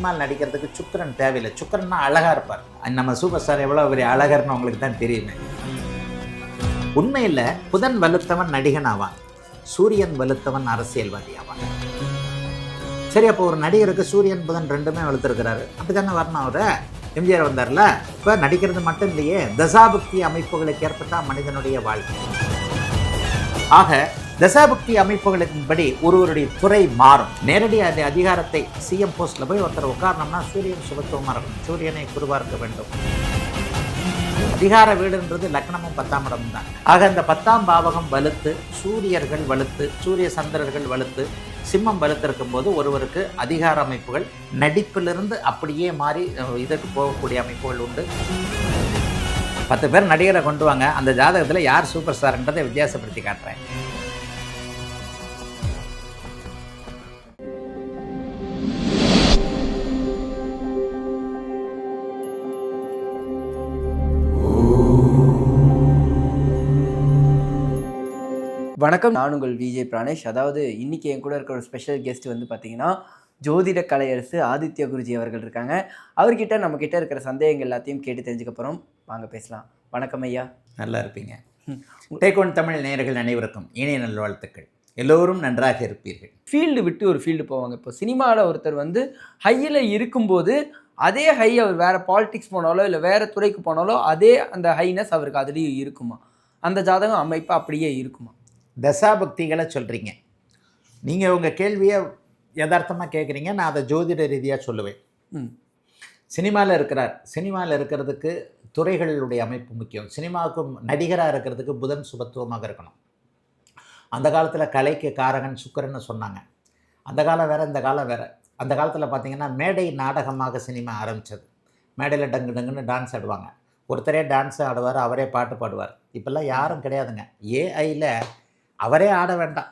சினிமாவில் நடிக்கிறதுக்கு சுக்கரன் தேவையில்லை. சுக்கரன்னா அழகாக இருப்பார். நம்ம சூப்பர் ஸ்டார் எவ்வளோ பெரிய அழகர்னு உங்களுக்கு தான் தெரியுமே. உண்மையில் புதன் வலுத்தவன் நடிகன் ஆவான். சூரியன் வலுத்தவன் அரசியல்வாதி ஆவான். சரி அப்போ ஒரு நடிகருக்கு சூரியன் புதன் ரெண்டுமே வலுத்திருக்கிறாரு. அப்படி தானே வரணும் அவர்? எம்ஜிஆர் வந்தார்ல? இப்போ நடிக்கிறது மட்டும் இல்லையே தசாபக்தி அமைப்புகளுக்கு ஏற்பட்டால் மனிதனுடைய வாழ்க்கை. ஆக தசாபக்தி அமைப்புகளின்படி ஒருவருடைய துறை மாறும். நேரடி அந்த அதிகாரத்தை சிஎம் போஸ்ட்ல போய் ஒருத்தர் உட்காரணம்னா சூரியன் சுபத்துவமாக இருக்கும். சூரியனை குருவார்க்க வேண்டும். அதிகார வீடுன்றது லக்னமும் பத்தாம் இடம் தான் ஆக அந்த பத்தாம் பாவகம் வலுத்து சூரியர்கள் வலுத்து சூரிய சந்திரர்கள் வலுத்து சிம்மம் வலுத்திருக்கும் போது ஒருவருக்கு அதிகார அமைப்புகள் நடிப்பிலிருந்து அப்படியே மாறி இதற்கு போகக்கூடிய அமைப்புகள் உண்டு. பத்து பேர் நடிகரை கொண்டு வாங்க. அந்த ஜாதகத்தில் யார் சூப்பர் ஸ்டார்ன்றதை வித்தியாசப்படுத்தி காட்டுறேன். வணக்கம். நான் உங்கள் விஜய் பிராணேஷ். அதாவது இன்னைக்கு என் கூட இருக்கிற ஒரு ஸ்பெஷல் கெஸ்ட் வந்து பார்த்தீங்கன்னா ஜோதிட கலையரசு ஆதித்ய குருஜி அவர்கள் இருக்காங்க. அவர்கிட்ட நம்ம கிட்ட இருக்கிற சந்தேகங்கள் எல்லாத்தையும் கேட்டு தெரிஞ்சுக்க போகிறோம் வாங்க பேசலாம். வணக்கம் ஐயா. நல்லா இருப்பீங்க. டேக் ஒன் தமிழ் நேயர்கள் அனைவருக்கும் இணைய நல்வாழ்த்துக்கள். எல்லோரும் நன்றாக இருப்பீர்கள். ஃபீல்டு விட்டு ஒரு ஃபீல்டு போவாங்க. இப்போ சினிமாவில் ஒருத்தர் வந்து ஹையில் இருக்கும்போது அதே ஹை அவர் வேறு பாலிடிக்ஸ் போனாலோ இல்லை வேறு துறைக்கு போனாலோ அதே அந்த ஹைனஸ் அவருக்கு அதுலேயும் இருக்குமா? அந்த ஜாதகம் அமைப்பு அப்படியே இருக்குமா? தசாபக்திகளை சொல்கிறீங்க நீங்கள் உங்கள் கேள்வியை யதார்த்தமாக கேட்குறீங்க நான் அதை ஜோதிட ரீதியாக சொல்லுவேன். ம். சினிமாவில் இருக்கிறார். சினிமாவில் இருக்கிறதுக்கு துறைகளுடைய அமைப்பு முக்கியம். சினிமாவுக்கு நடிகராக இருக்கிறதுக்கு புதன் சுபத்துவமாக இருக்கணும். அந்த காலத்தில் கலைக்கு காரகன் சுக்கிரன்னு சொன்னாங்க. அந்த காலம் வேறு இந்த காலம் வேறு. அந்த காலத்தில் பார்த்தீங்கன்னா மேடை நாடகமாக சினிமா ஆரம்பித்தது மேடையில் டங்கு டங்குன்னு டான்ஸ் ஆடுவாங்க. ஒருத்தரே டான்ஸ் ஆடுவார் அவரே பாட்டு பாடுவார். இப்போல்லாம் யாரும் கிடையாதுங்க. ஏஐயில் அவரே ஆட வேண்டாம்.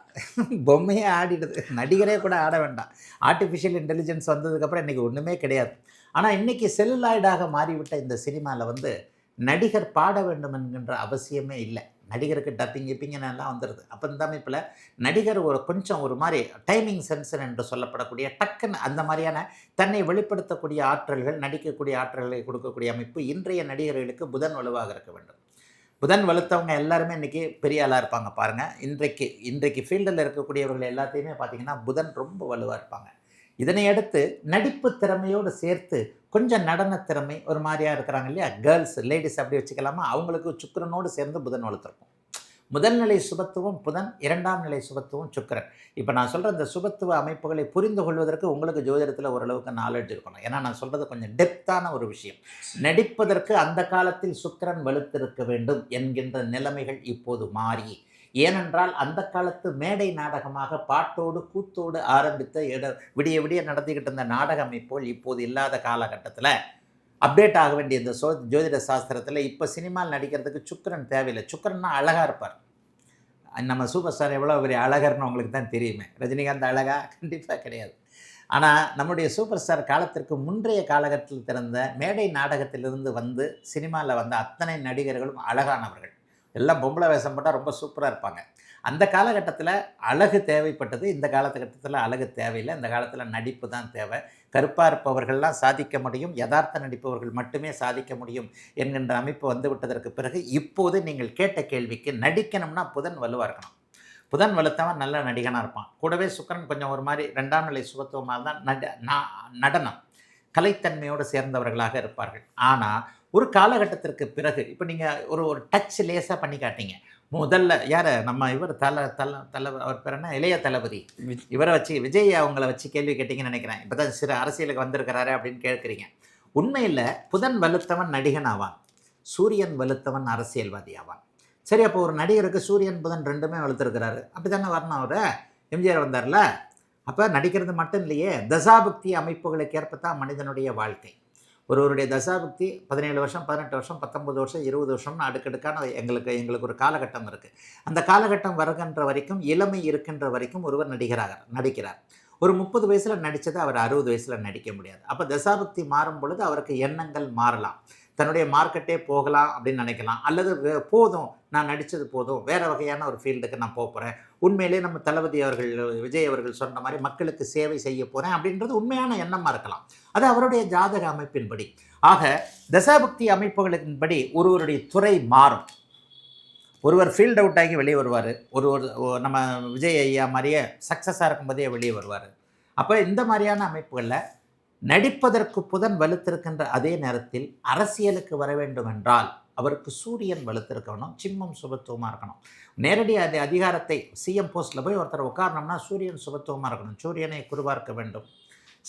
பொம்மையே ஆடிடுது. நடிகரே கூட ஆட வேண்டாம். ஆர்டிஃபிஷியல் இன்டெலிஜென்ஸ் வந்ததுக்கப்புறம் இன்றைக்கி ஒன்றுமே கிடையாது. ஆனால் இன்றைக்கி செல்லுலாய்டாக மாறிவிட்ட இந்த சினிமாவில் வந்து நடிகர் பாட வேண்டும் என்கின்ற அவசியமே இல்லை. நடிகருக்கு டப்பிங் கிப்பிங்னு எல்லாம் வந்துடுது அப்போ இந்த அமைப்பில் நடிகர் ஒரு கொஞ்சம் ஒரு மாதிரி டைமிங் சென்சர் என்று சொல்லப்படக்கூடிய டக்குன்னு அந்த மாதிரியான தன்னை வெளிப்படுத்தக்கூடிய ஆற்றல்கள் நடிக்கக்கூடிய ஆற்றல்களை கொடுக்கக்கூடிய அமைப்பு இன்றைய நடிகர்களுக்கு புதன் வலுவாக இருக்க வேண்டும். புதன் வலுத்தவங்க எல்லாருமே இன்றைக்கி பெரிய ஆளாக இருப்பாங்க பாருங்கள் இன்றைக்கு இன்றைக்கு ஃபீல்டில் இருக்கக்கூடியவர்கள் எல்லாத்தையுமே பார்த்திங்கன்னா புதன் ரொம்ப வலுவாக இருப்பாங்க. இதனை அடுத்து நடிப்பு திறமையோடு சேர்த்து கொஞ்சம் நடன திறமை ஒரு மாதிரியாக இருக்கிறாங்க இல்லையா? கேர்ள்ஸ் லேடிஸ் அப்படி வச்சுக்கலாமா? அவங்களுக்கு சுக்கரனோடு சேர்ந்து புதன் வளர்த்துருக்கும் முதல்நிலை சுபத்துவம் புதன் இரண்டாம் நிலை சுபத்துவம் சுக்கிரன். இப்போ நான் சொல்கிற இந்த சுபத்துவ அமைப்புகளை புரிந்து கொள்வதற்கு உங்களுக்கு ஜோதிடத்தில் ஓரளவுக்கு நாலேஜ் இருக்கணும். ஏன்னா நான் சொல்கிறது கொஞ்சம் டெப்த்தான ஒரு விஷயம். நடிப்பதற்கு அந்த காலத்தில் சுக்கிரன் வலுத்திருக்க வேண்டும் என்கின்ற நிலைமைகள் இப்போது மாறி. ஏனென்றால் அந்த காலத்து மேடை நாடகமாக பாட்டோடு கூத்தோடு ஆரம்பித்த இட விடிய விடிய நடத்திக்கிட்டு இருந்த நாடக அமைப்புகள் இப்போது இல்லாத காலகட்டத்தில் அப்டேட் ஆக வேண்டிய இந்த சோ ஜோதிட சாஸ்திரத்தில் இப்போ சினிமாவில் நடிக்கிறதுக்கு சுக்கிரன் தேவையில்லை. சுக்கரன்னா அழகாக இருப்பார். நம்ம சூப்பர் ஸ்டார் எவ்வளோ பெரிய அழகர்னு உங்களுக்கு தான் தெரியுமே. ரஜினிகாந்த் அழகா? கண்டிப்பாக கிடையாது. ஆனால் நம்முடைய சூப்பர் ஸ்டார் காலத்திற்கு முன்றைய காலகட்டத்தில் திறந்த மேடை நாடகத்திலிருந்து வந்து சினிமாவில் வந்த அத்தனை நடிகர்களும் அழகானவர்கள். எல்லாம் பொம்பளை வேஷம் போட்டால் ரொம்ப சூப்பராக இருப்பாங்க. அந்த காலகட்டத்தில் அழகு தேவைப்பட்டது இந்த காலகட்டத்தில் அழகு தேவையில்லை. இந்த காலத்தில் நடிப்பு தான் தேவை. கருப்பாக இருப்பவர்கள்லாம் சாதிக்க முடியும். யதார்த்த நடிப்பவர்கள் மட்டுமே சாதிக்க முடியும் என்கின்ற அமைப்பு வந்து விட்டதற்கு பிறகு இப்போது நீங்கள் கேட்ட கேள்விக்கு நடிக்கணும்னா புதன் வலுவாக இருக்கணும். புதன் வலுத்தவன் நல்ல நடிகனாக இருப்பான். கூடவே சுக்கரன் கொஞ்சம் ஒரு மாதிரி ரெண்டாம் நிலை சுகத்துவமாக தான் நட நடனம். கலைத்தன்மையோடு சேர்ந்தவர்களாக இருப்பார்கள். ஆனால் ஒரு காலகட்டத்திற்கு பிறகு இப்போ நீங்கள் ஒரு ஒரு டச் லேசாக பண்ணி காட்டீங்க முதல்ல யார்? நம்ம இவர் தல தல தல அவர் பேர் என்ன? இளைய தளபதி. இவரை வச்சு விஜய் அவங்கள வச்சு கேள்வி கேட்டீங்கன்னு நினைக்கிறேன். இப்போ தான் சிறு அரசியலுக்கு வந்திருக்கிறாரு அப்படின்னு கேட்குறீங்க. உண்மையில் புதன் வலுத்தவன் நடிகன் ஆவான். சூரியன் வலுத்தவன் அரசியல்வாதி ஆவான். சரி அப்போ ஒரு நடிகருக்கு சூரியன் புதன் ரெண்டுமே வலுத்திருக்கிறாரு. அப்படி தானே வரணும் அவர்? எம்ஜிஆர் வந்தார்ல. அப்போ நடிக்கிறது மட்டும் இல்லையே தசாபக்தி அமைப்புகளுக்கு ஏற்பத்தான் மனிதனுடைய வாழ்க்கை. ஒருவருடைய தசாபக்தி பதினேழு வருஷம் பதினெட்டு வருஷம் பத்தொம்பது வருஷம் இருபது வருஷம்னு அடுக்கடுக்கான எங்களுக்கு எங்களுக்கு ஒரு காலகட்டம் இருக்குது அந்த காலகட்டம் வருகின்ற வரைக்கும் இளமை இருக்கின்ற வரைக்கும் ஒருவர் நடிகராக நடிக்கிறார். ஒரு முப்பது வயசில் நடித்ததை அவர் அறுபது வயசில் நடிக்க முடியாது. அப்போ தசாபக்தி மாறும் பொழுது அவருக்கு எண்ணங்கள் மாறலாம். தன்னுடைய மார்க்கெட்டே போகலாம் அப்படின்னு நினைக்கலாம். அல்லது போதும். நான் நடித்தது போதும். வேறு வகையான ஒரு ஃபீல்டுக்கு நான் போகிறேன் உண்மையிலே நம்ம தளபதி அவர்கள் விஜய் அவர்கள் சொன்ன மாதிரி மக்களுக்கு சேவை செய்ய போகிறேன் அப்படின்றது உண்மையான எண்ணமாக இருக்கலாம். அது அவருடைய ஜாதக அமைப்பின்படி. ஆக தசாபக்தி அமைப்புகளின்படி ஒருவருடைய துறை மாறும். ஒருவர் ஃபீல்ட் அவுட் ஆகி வெளியே வருவார். ஒரு ஒரு நம்ம விஜய் ஐயா மாதிரியே சக்ஸஸாக இருக்கும்போதே வெளியே வருவார். அப்போ இந்த மாதிரியான அமைப்புகளில் நடிப்பதற்கு புதன் வலுத்திருக்கின்ற அதே நேரத்தில் அரசியலுக்கு வர வேண்டும் என்றால் அவருக்கு சூரியன் வலுத்திருக்கணும் சிம்மம் சுபத்துவமாக இருக்கணும். நேரடி அது அதிகாரத்தை சிஎம் போஸ்ட்டில் போய் ஒருத்தர் உட்காரணும்னா சூரியன் சுபத்துவமாக இருக்கணும். சூரியனை குருபார்க்க வேண்டும்.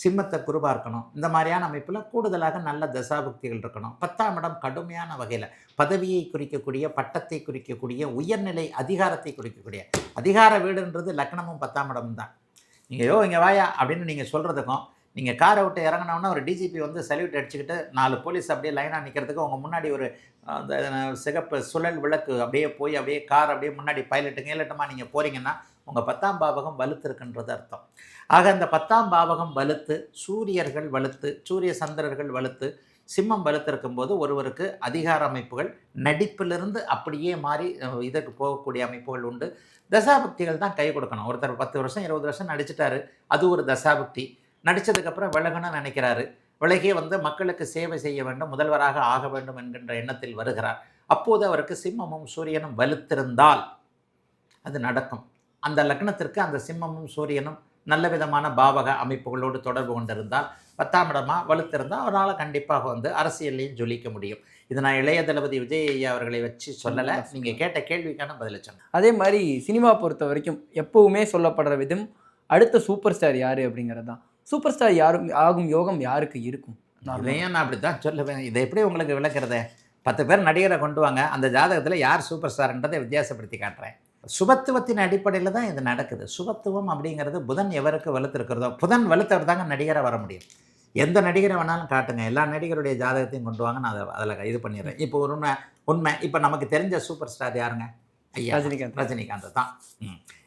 சிம்மத்தை குருபார்க்கணும் இந்த மாதிரியான அமைப்பில் கூடுதலாக நல்ல தசாபுக்திகள் இருக்கணும். பத்தாம் இடம் கடுமையான வகையில் பதவியை குறிக்கக்கூடிய பட்டத்தை குறிக்கக்கூடிய உயர்நிலை அதிகாரத்தை குறிக்கக்கூடிய. அதிகார வீடுன்றது லக்னமும் பத்தாம் இடமும் தான். நீங்கள் யோ இங்கே வாயா அப்படின்னு நீங்கள் சொல்கிறதுக்கும் நீங்கள் காரை விட்டு இறங்கினோன்னா ஒரு டிஜிபி வந்து சல்யூட் அடிச்சுக்கிட்டு நாலு போலீஸ் அப்படியே லைனாக நிற்கிறதுக்கு உங்கள் முன்னாடி ஒரு அந்த சிகப்பு சுழல் விளக்கு அப்படியே போய் அப்படியே கார் அப்படியே முன்னாடி பைலட்டுங்க இல்லட்டமாக நீங்கள் போகிறீங்கன்னா உங்கள் பத்தாம் பாவகம் வலுத்திருக்குன்றது அர்த்தம். ஆக அந்த பத்தாம் பாவகம் வலுத்து சூரியர்கள் வலுத்து சூரிய சந்திரர்கள் வலுத்து சிம்மம் வலுத்திருக்கும் போது ஒருவருக்கு அதிகார அமைப்புகள் நடிப்பிலிருந்து அப்படியே மாறி இதற்கு போகக்கூடிய அமைப்புகள் உண்டு. தசாபக்திகள் தான் கை கொடுக்கணும். ஒருத்தர் பத்து வருஷம் இருபது வருஷம் நடிச்சிட்டாரு. அது ஒரு தசாபக்தி. நடித்ததுக்கப்புறம் விலகணும்னு நினைக்கிறாரு. விலகி வந்து மக்களுக்கு சேவை செய்ய வேண்டும் முதல்வராக ஆக வேண்டும் என்கின்ற எண்ணத்தில் வருகிறார். அப்போது அவருக்கு சிம்மமும் சூரியனும் வலுத்திருந்தால் அது நடக்கும். அந்த லக்னத்திற்கு அந்த சிம்மமும் சூரியனும் நல்ல விதமான பாவக அமைப்புகளோடு தொடர்பு கொண்டிருந்தால் பத்தாம் இடமா வலுத்திருந்தால் அவரால் கண்டிப்பாக வந்து அரசியல்லையும் ஜொலிக்க முடியும். இது நான் இளைய தளபதி விஜய் ஐயா அவர்களை வச்சு சொல்லலை. நீங்கள் கேட்ட கேள்விக்கான பதிலை சொன்னேன். அதே மாதிரி சினிமா பொறுத்த வரைக்கும் எப்பவுமே சொல்லப்படுற விதம் அடுத்த சூப்பர் ஸ்டார் யாரு அப்படிங்கிறது தான் சூப்பர் ஸ்டார் யாரும் ஆகும் யோகம் யாருக்கு இருக்கும்? இதையும் நான் அப்படி தான் சொல்லுவேன். இதை எப்படி உங்களுக்கு விளக்குறதே? பத்து பேர் நடிகரை கொண்டு வாங்க. அந்த ஜாதகத்தில் யார் சூப்பர் ஸ்டார்ன்றதை வித்தியாசப்படுத்தி காட்டுறேன். சுபத்துவத்தின் அடிப்படையில் தான் இது நடக்குது. சுபத்துவம் அப்படிங்கிறது புதன் எவருக்கு வலுத்திருக்கிறதோ புதன் வலுத்தவர் தாங்க நடிகராக வர முடியும். எந்த நடிகரை வேணாலும் காட்டுங்க. எல்லா நடிகருடைய ஜாதகத்தையும் கொண்டு வாங்க. நான் அதை அதில் இது பண்ணிடுறேன். இப்போ ஒரு உண்மை உண்மை. இப்போ நமக்கு தெரிஞ்ச சூப்பர் ஸ்டார் யாருங்க? ஐயா ரஜினிகாந்த். ரஜினிகாந்த் தான்.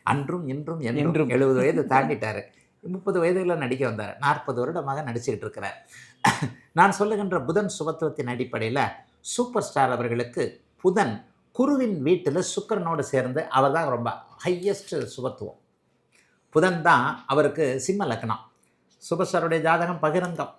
அன்றும் இன்றும். என்றும். எழுபது வயது தாண்டிட்டாரு. முப்பது வயதுகளில் நடிக்க வந்தார். நாற்பது வருடமாக நடிச்சுக்கிட்டு இருக்கிறார். நான் சொல்லுகின்ற புதன் சுபத்துவத்தின் அடிப்படையில் சூப்பர் ஸ்டார் அவர்களுக்கு புதன் குருவின் வீட்டில் சுக்கிரனோடு சேர்ந்து அவர் தான் ரொம்ப ஹையஸ்ட் சுபத்துவம். புதன் தான் அவருக்கு சிம்ம லக்னம். சூப்பர் ஸ்டாருடைய ஜாதகம் பகிரங்கம்.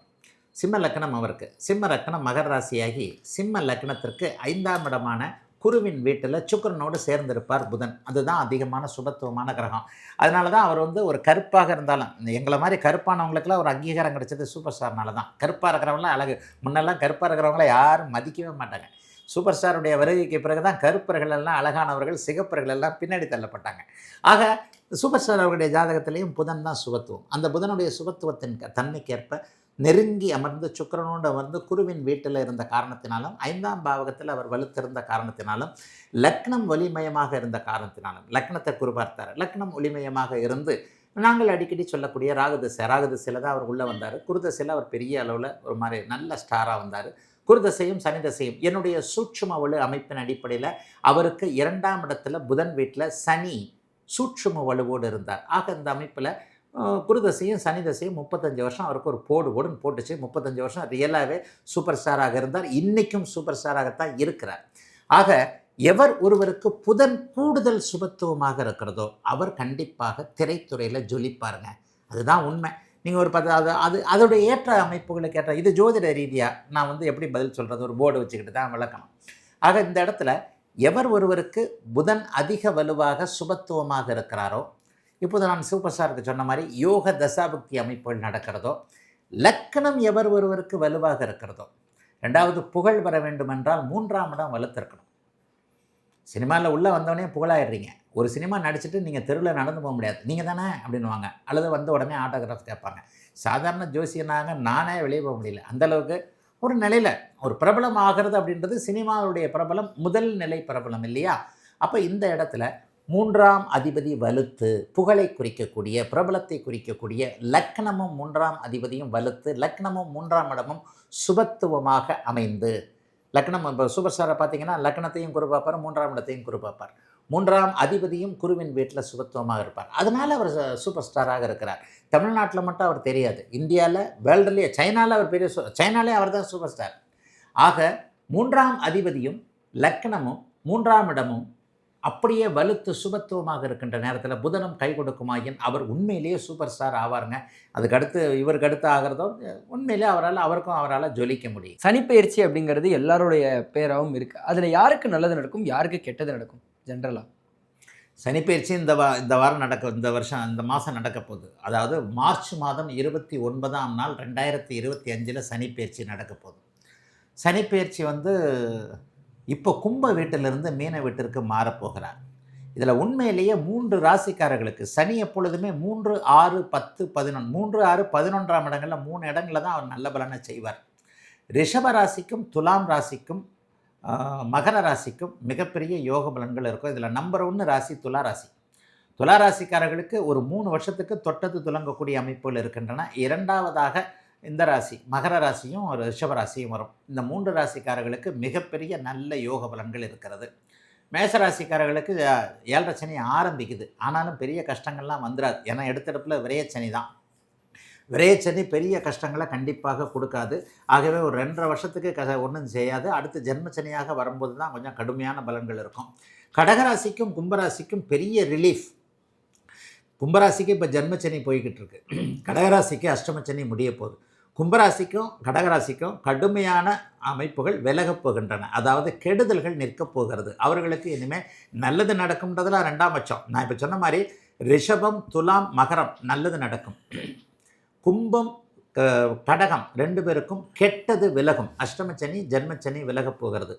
சிம்ம லக்னம் அவருக்கு. சிம்ம லக்னம் மகர ராசியாகி சிம்ம லக்னத்திற்கு ஐந்தாம் இடமான குருவின் வீட்டில் சுக்கிரனோடு சேர்ந்திருப்பார் புதன். அதுதான் அதிகமான சுபத்துவமான கிரகம். அதனால தான் அவர் வந்து ஒரு கருப்பாக இருந்தாலும் எங்களை மாதிரி கருப்பானவங்களுக்குலாம் ஒரு அங்கீகாரம் கிடைச்சது சூப்பர் ஸ்டார்னால தான். கருப்பாக இருக்கிறவங்களாம் அழகு. முன்னெல்லாம் கருப்பாக இருக்கிறவங்கள யாரும் மதிக்கவே மாட்டாங்க. சூப்பர் ஸ்டாருடைய வருகைக்கு பிறகு தான் கருப்பர்கள் எல்லாம் அழகானவர்கள் சிகப்பர்கள் எல்லாம் பின்னாடி தள்ளப்பட்டாங்க. ஆக சூப்பர் ஸ்டார் அவர்களுடைய ஜாதகத்திலையும் புதன் தான் சுபத்துவம். அந்த புதனுடைய சுபத்துவத்தின் தன்மைக்கேற்ப நெருங்கி அமர்ந்து சுக்கிரனோடு அமர்ந்து குருவின் வீட்டில் இருந்த காரணத்தினாலும் ஐந்தாம் பாவகத்தில் அவர் வலுத்திருந்த காரணத்தினாலும் லக்னம் ஒளிமயமாக இருந்த காரணத்தினாலும் லக்னத்தை குறிபார்த்தார் லக்னம் ஒளிமயமாக இருந்து நாங்கள் அடிக்கடி சொல்லக்கூடிய ராகுதசை ராகுதசையில் தான் அவர் உள்ளே வந்தார். குருதசையில் அவர் பெரிய அளவில் ஒரு மாதிரி நல்ல ஸ்டாராக வந்தார். குருதசையும் சனி தசையும் என்னுடைய சூட்சும வலு அமைப்பின் அடிப்படையில் அவருக்கு இரண்டாம் இடத்துல புதன் வீட்டில் சனி சூட்சும வலுவோடு இருந்தார். ஆக இந்த அமைப்பில் குருதசையும் சனி தசையும் முப்பத்தஞ்சு வருஷம் அவருக்கு ஒரு போடு போடுன்னு போட்டுச்சு. முப்பத்தஞ்சு வருஷம் ரியலாகவே சூப்பர் ஸ்டாராக இருந்தார். இன்றைக்கும் சூப்பர் ஸ்டாராகத்தான் இருக்கிறார். ஆக எவர் ஒருவருக்கு புதன் கூடுதல் சுபத்துவமாக இருக்கிறதோ அவர் கண்டிப்பாக திரைத்துறையில் ஜொலிப்பாருங்க. அதுதான் உண்மை. நீங்கள் ஒரு பத்து அது அது அதோடைய ஏற்ற அமைப்புகளுக்கு ஏற்ற இது ஜோதிட ரீதியாக நான் வந்து எப்படி பதில் சொல்கிறது ஒரு போர்டு வச்சுக்கிட்டு தான் விளக்கணும். ஆக இந்த இடத்துல எவர் ஒருவருக்கு புதன் அதிக வலுவாக சுபத்துவமாக இருக்கிறாரோ இப்போது நான் சூப்பர் ஸ்டாருக்கு சொன்ன மாதிரி யோக தசாபக்தி அமைப்புகள் நடக்கிறதோ லக்கணம் எவர் ஒருவருக்கு வலுவாக இருக்கிறதோ ரெண்டாவது புகழ் வர வேண்டுமென்றால் மூன்றாம் இடம் வலுத்திருக்கணும். சினிமாவில் உள்ளே வந்தோடனே புகழாயிடுறீங்க. ஒரு சினிமா நடிச்சுட்டு நீங்கள் தெருவில் நடந்து போக முடியாது. நீங்கள் தானே அப்படின்னுவாங்க. அல்லது வந்த உடனே ஆட்டோகிராஃப் கேட்பாங்க. சாதாரண ஜோசியனாக நானே வெளியே போக முடியல. அந்தளவுக்கு ஒரு நிலையில் ஒரு பிரபலம் ஆகிறது அப்படின்றது சினிமாவுடைய பிரபலம் முதல் நிலை பிரபலம் இல்லையா? அப்போ இந்த இடத்துல மூன்றாம் அதிபதி வலுத்து புகழை குறிக்கக்கூடிய பிரபலத்தை குறிக்கக்கூடிய லக்னமும் மூன்றாம் அதிபதியும் வலுத்து லக்னமும் மூன்றாம் இடமும் சுபத்துவமாக அமைந்து லக்னம் இப்போ சூப்பர் ஸ்டாரை பார்த்தீங்கன்னா லக்னத்தையும் குரு பார்ப்பார் மூன்றாம் இடத்தையும் குரு பார்ப்பார். மூன்றாம் அதிபதியும் குருவின் வீட்டில் சுபத்துவமாக இருப்பார். அதனால் அவர் ச- சூப்பர் ஸ்டாராக இருக்கிறார். தமிழ்நாட்டில் மட்டும் அவர் தெரியாது. இந்தியாவில் வேர்ல்டுலேயே சைனாவில் அவர் பெரிய சு- சைனாலே அவர் தான் சூப்பர் ஸ்டார். ஆக மூன்றாம் அதிபதியும் லக்னமும் மூன்றாம் இடமும் அப்படியே வலுத்து சுபத்துவமாக இருக்கின்ற நேரத்தில் புதனும் கை கொடுக்குமாயின் அவர் உண்மையிலேயே சூப்பர் ஸ்டார் ஆவாருங்க. அதுக்கு அடுத்து இவருக்கு அடுத்து ஆகிறதோ உண்மையிலே அவரால் அவருக்கும் அவரால் ஜொலிக்க முடியும். சனிப்பெயர்ச்சி அப்படிங்கிறது எல்லாருடைய பேராகவும் இருக்கு. அதுல யாருக்கு நல்லது நடக்கும் யாருக்கு கெட்டது நடக்கும் ஜென்ரலா சனிப்பெயர்ச்சி இந்த வா இந்த வாரம் நடக்க இந்த வருஷம் இந்த மாதம் நடக்க போகுது. அதாவது மார்ச் மாதம் இருபத்தி ஒன்பதாம் நாள் ரெண்டாயிரத்தி இருபத்தி அஞ்சில் சனிப்பெயர்ச்சி நடக்க போகுது. சனிப்பெயர்ச்சி வந்து இப்போ கும்ப வீட்டிலிருந்து மீன வீட்டிற்கு மாறப்போகிறார். இதில் உண்மையிலேயே மூன்று ராசிக்காரர்களுக்கு சனி எப்பொழுதுமே மூன்று ஆறு பத்து பதினொன்று மூன்று ஆறு பதினொன்றாம் இடங்களில் மூணு இடங்களில் தான் அவர் நல்ல பலனை செய்வார். ரிஷப ராசிக்கும் துலாம் ராசிக்கும் மகர ராசிக்கும் மிகப்பெரிய யோக பலன்கள் இருக்கும். இதில் நம்பர் ஒன்று ராசி துலா ராசி. துலா ராசிக்காரர்களுக்கு ஒரு மூணு வருஷத்துக்கு தொட்டது துலங்கக்கூடிய அமைப்புகள் இருக்கின்றன. இரண்டாவதாக இந்த ராசி மகர ராசியும் ஒரு ரிஷப ராசியும் வரும். இந்த மூன்று ராசிக்காரர்களுக்கு மிகப்பெரிய நல்ல யோக பலன்கள் இருக்கிறது. மேசராசிக்காரர்களுக்கு ஏழரை சனி ஆரம்பிக்குது. ஆனாலும் பெரிய கஷ்டங்கள்லாம் வந்துடாது ஏன்னா எடுத்தடுப்பில் விரயச்சனி தான். விரயச்சனி பெரிய கஷ்டங்களை கண்டிப்பாக கொடுக்காது. ஆகவே ஒரு ரெண்டரை வருஷத்துக்கு க ஒன்றும் செய்யாது. அடுத்து ஜென்மச்சனியாக வரும்போது தான் கொஞ்சம் கடுமையான பலன்கள் இருக்கும். கடகராசிக்கும் கும்பராசிக்கும் பெரிய ரிலீஃப் கும்பராசிக்கு இப்போ ஜென்மச்சனி போய்கிட்டு இருக்கு. கடகராசிக்கு அஷ்டமச்சனி முடிய போகுது. கும்பராசிக்கும் கடகராசிக்கும் கடுமையான அமைப்புகள் விலகப் போகின்றன. அதாவது கெடுதல்கள் நிற்கப் போகிறது. அவர்களுக்கு இனிமேல் நல்லது நடக்கும்ன்றதுலாம் ரெண்டாம் பட்சம். நான் இப்போ சொன்ன மாதிரி ரிஷபம் துலாம் மகரம் நல்லது நடக்கும். கும்பம் கடகம் ரெண்டு பேருக்கும் கெட்டது விலகும். அஷ்டமச்சனி ஜென்மச்சனி விலகப் போகிறது.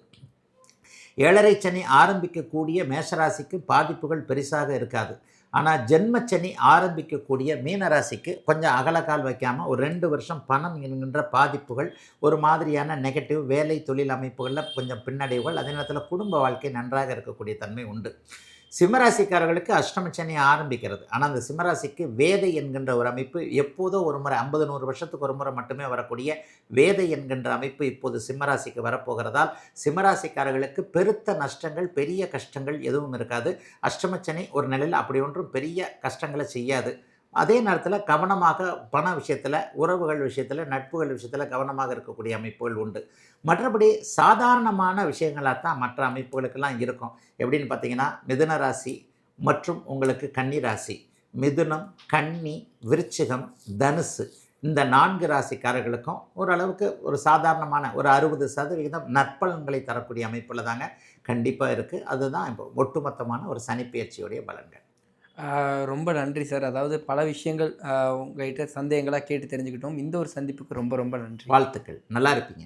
ஏழரை சனி ஆரம்பிக்கக்கூடிய மேஷராசிக்கு பாதிப்புகள் பெருசாக இருக்காது. ஆனால் ஜென்மச்சனி ஆரம்பிக்கக்கூடிய மீனராசிக்கு கொஞ்சம் அகலக்கால் வைக்காமல் ஒரு ரெண்டு வருஷம் பணம் என்கின்ற பாதிப்புகள் ஒரு மாதிரியான நெகட்டிவ் வேலை தொழில் அமைப்புகளில் கொஞ்சம் பின்னடைவுகள் அதே நேரத்தில் குடும்ப வாழ்க்கை நன்றாக இருக்கக்கூடிய தன்மை உண்டு. சிம்மராசிக்காரர்களுக்கு அஷ்டமச்சனி ஆரம்பிக்கிறது. ஆனால் அந்த சிம்மராசிக்கு வேதை என்கின்ற ஒரு அமைப்பு எப்போதோ ஒரு முறை ஐம்பது நூறு வருஷத்துக்கு ஒரு முறை மட்டுமே வரக்கூடிய வேதை என்கின்ற அமைப்பு இப்போது சிம்மராசிக்கு வரப்போகிறதால் சிம்மராசிக்காரர்களுக்கு பெருத்த நஷ்டங்கள் பெரிய கஷ்டங்கள் எதுவும் இருக்காது. அஷ்டமச்சனி ஒரு நிலையில் அப்படி ஒன்றும் பெரிய கஷ்டங்களை செய்யாது. அதே நேரத்தில் கவனமாக பண விஷயத்தில் உறவுகள் விஷயத்தில் நட்புகள் விஷயத்தில் கவனமாக இருக்கக்கூடிய அமைப்புகள் உண்டு. மற்றபடி சாதாரணமான விஷயங்களாக தான் மற்ற அமைப்புகளுக்கெல்லாம் இருக்கும். எப்படின்னு பார்த்தீங்கன்னா மிதுன ராசி மற்றும் உங்களுக்கு கன்னி ராசி. மிதுனம் கன்னி விருச்சிகம் தனுசு இந்த நான்கு ராசிக்காரர்களுக்கும் ஓரளவுக்கு ஒரு சாதாரணமான ஒரு அறுபது சதவிகிதம் நற்பலன்களை தரக்கூடிய அமைப்பில் தாங்க கண்டிப்பாக இருக்குது அதுதான் இப்போ ஒட்டுமொத்தமான ஒரு சனிப்பெயர்ச்சியுடைய பலன்கள். ரொம்ப நன்றி சார். அதாவது பல விஷயங்கள் உங்கள்கிட்ட சந்தேகங்களாக கேட்டு தெரிஞ்சுக்கிட்டோம். இந்த ஒரு சந்திப்புக்கு ரொம்ப ரொம்ப நன்றி. வாழ்த்துக்கள். நல்லா இருப்பீங்க.